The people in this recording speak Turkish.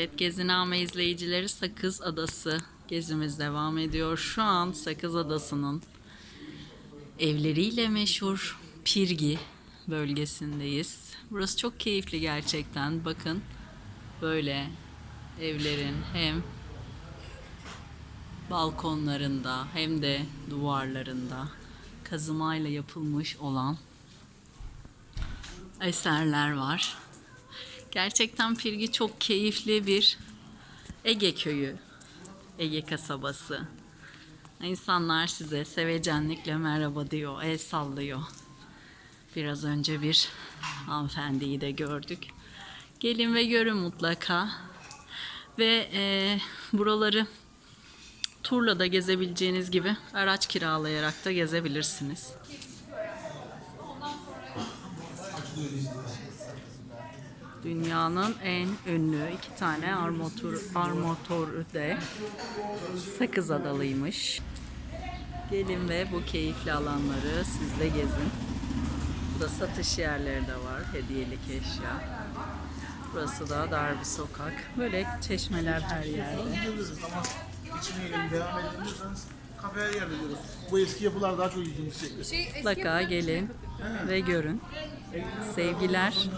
Evet, Geziname izleyicileri Sakız Adası gezimiz devam ediyor. Şu an Sakız Adası'nın evleriyle meşhur Pirgi bölgesindeyiz. Burası çok keyifli gerçekten. Bakın böyle evlerin hem balkonlarında hem de duvarlarında kazımayla yapılmış olan eserler var. Gerçekten Pirgi çok keyifli bir Ege köyü, Ege kasabası. İnsanlar size sevecenlikle merhaba diyor, el sallıyor. Biraz önce bir hanımefendiyi de gördük. Gelin ve görün mutlaka. Ve eee, buraları turla da gezebileceğiniz gibi araç kiralayarak da gezebilirsiniz. Dünyanın en ünlü iki tane armatör, armatörü de Sakız Adalıymış. Gelin ve bu keyifli alanları siz de gezin. Burada satış yerleri de var, hediyelik eşya. Burası da dar bir sokak. Böyle çeşmeler her yerde. Bu eski yapılar daha çok ilgimi çekti. Mutlaka gelin ve görün. Sevgiler.